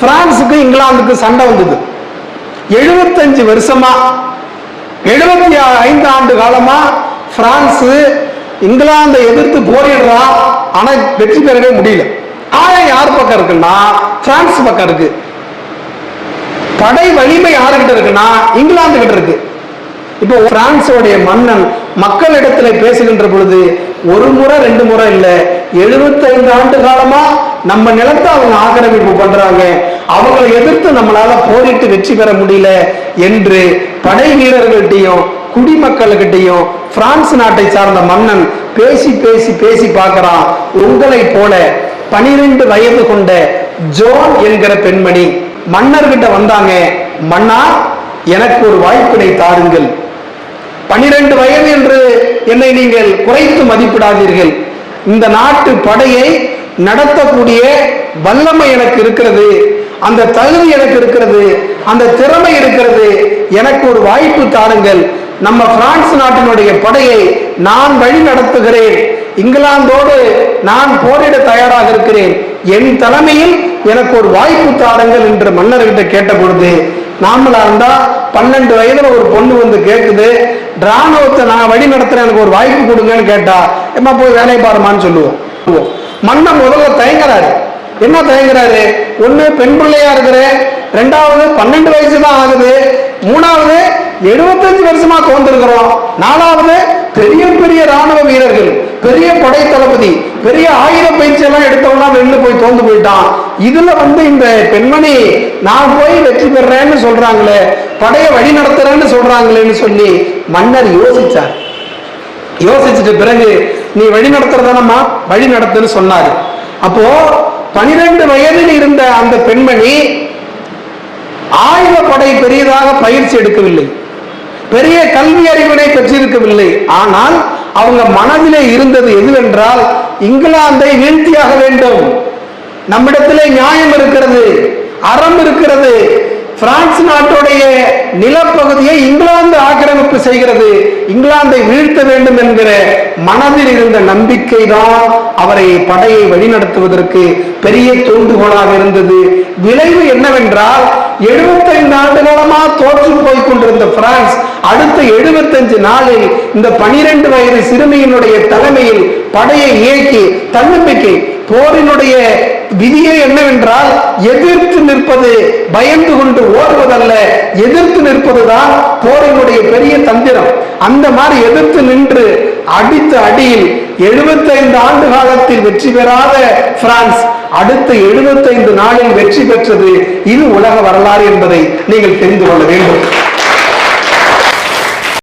பிரான்சுக்கு இங்கிலாந்துக்கு சண்டை வந்தது. எழுபத்தஞ்சு வருஷமா எழுபத்தி ஐந்து ஆண்டு காலமா பிரான்ஸ் இங்கிலாந்தை எதிர்த்து போரிடுறா ஆனா வெற்றி பெறவே முடியல. ஆயம் யார் பக்கம் இருக்குன்னா பிரான்ஸ் பக்கம் இருக்கு. படை வலிமை யாருகிட்ட இருக்குன்னா இங்கிலாந்து கிட்ட இருக்கு. இப்போ பிரான்ஸோடைய மன்னன் மக்களிடத்துல பேசுகின்ற பொழுது ஒரு முறை ரெண்டு முறை இல்லை எழுபத்தைந்து ஆண்டு காலமா நம்ம நிலத்தை அவங்க ஆக்கிரமிப்பு பண்றாங்க. அவங்களை எதிர்த்து நம்மளால போரிட்டு வெற்றி பெற முடியல என்று படை வீரர்கள்ட்டையும் குடிமக்கள்கிட்டையும் பிரான்ஸ் நாட்டை சார்ந்த மன்னன் பேசி பேசி பேசி பார்க்கறான். உங்களை போல பனிரெண்டு வயது கொண்ட ஜோன் என்கிற பெண்மணி மன்னர்கிட்ட வந்தாங்க மன்னா எனக்கு ஒரு வாய்ப்பினை தாருங்கள். பனிரெண்டு வயது என்று என்னை நீங்கள் குறைத்து மதிப்பிடாதீர்கள். இந்த நாட்டு படையை நடத்தக்கூடிய வல்லமை எனக்கு இருக்கிறது அந்த தகுதி எனக்கு இருக்கிறது அந்த திறமை இருக்கிறது எனக்கு ஒரு வாய்ப்பு தாருங்கள். நம்ம பிரான்ஸ் நாட்டினுடைய படையை நான் வழி நடத்துகிறேன். இங்கிலாந்தோடு நான் போரிட தயாராக இருக்கிறேன். என் தலைமையில் எனக்கு ஒரு வாய்ப்பு தாருங்கள் என்று மன்னர்கிட்ட கேட்ட பொழுது நாமளா இருந்தா பன்னெண்டு வயதுல ஒரு பொண்ணு வந்து கேட்குது ராணுவத்தை நான் வழி நடத்துறேன் எனக்கு ஒரு வாய்ப்பு கொடுங்கன்னு கேட்டா எம்மா போய் வேலையை பாருமான்னு சொல்லுவோம். மன்னன் முதல்ல தயங்குறாரு. என்ன தயங்குறாரு? ஒண்ணு பெண் பிள்ளையா இருக்கிற ரெண்டாவது பன்னெண்டு வயசு தான் ஆகுது மூணாவது எழுபத்தஞ்சு வருஷமா தோன்றிருக்கிறோம் நாலாவது பெரிய பெரிய ராணுவ வீரர்கள் பெரிய படை தளபதி பெரிய ஆயுத பயிற்சி எல்லாம் எடுத்தவனா வெளில போய் தோந்து போயிட்டான். இதுல வந்து இந்த பெண்மணி நான் போய் வெற்றி பெறேன்னு சொல்றாங்களே படையை வழி நடத்துறேன்னு சொல்றாங்களேன்னு சொல்லி மன்னர் யோசிச்சார். யோசிச்சுட்டு பிறகு நீ வழி நடத்துறதானம்மா? வழி நடத்துன்னு சொன்னாரு. அப்போ பனிரெண்டு வயதில் இருந்த அந்த பெண்மணி ஆயுதப்படை பெரியதாக பயிற்சி எடுக்கவில்லை. பெரிய கல்வி அறிவினை பெற்றிருக்கவில்லை. ஆனால் அவங்க மனதிலே இருந்தது எதுவென்றால் இங்கிலாந்தை வீழ்த்தியாக வேண்டும். நம்மிடத்திலே நியாயம் இருக்கிறது. அறம் இருக்கிறது. பிரான்ஸ் நாட்டுடைய நிலப்பகுதியை இங்கிலாந்து ஆக்கிரமிப்பு செய்கிறது இங்கிலாந்தை வீழ்த்த வேண்டும் என்கிற மனதில் இருந்த நம்பிக்கை தான் அவரை படையை வழிநடத்துவதற்கு பெரிய தூண்டுகோலாக இருந்தது. விளைவு என்னவென்றால் 75 ஆண்டு காலமா தோற்று போய் கொண்டிருந்த பிரான்ஸ் அடுத்த 75 நாளில் இந்த 12 வயது சிறுமியினுடைய தலைமையில் படையை இயக்கி தன்னம்பிக்கை போரினுடைய விதியே என்னவென்றால் எதிர்த்து நிற்பது பயந்து கொண்டு ஓடுவதல்ல எதிர்த்து நிற்பதுதான் போரினுடைய பெரிய தந்திரம். அந்த மாதிரி எதிர்த்து நின்று அடித்த அடியில் 75 ஆண்டு காலத்தில் வெற்றி பெறாத பிரான்ஸ் அடுத்த 75 நாளில் வெற்றி பெற்றது இது உலக வரலாறு என்பதை நீங்கள் தெரிந்து கொள்ள வேண்டும்.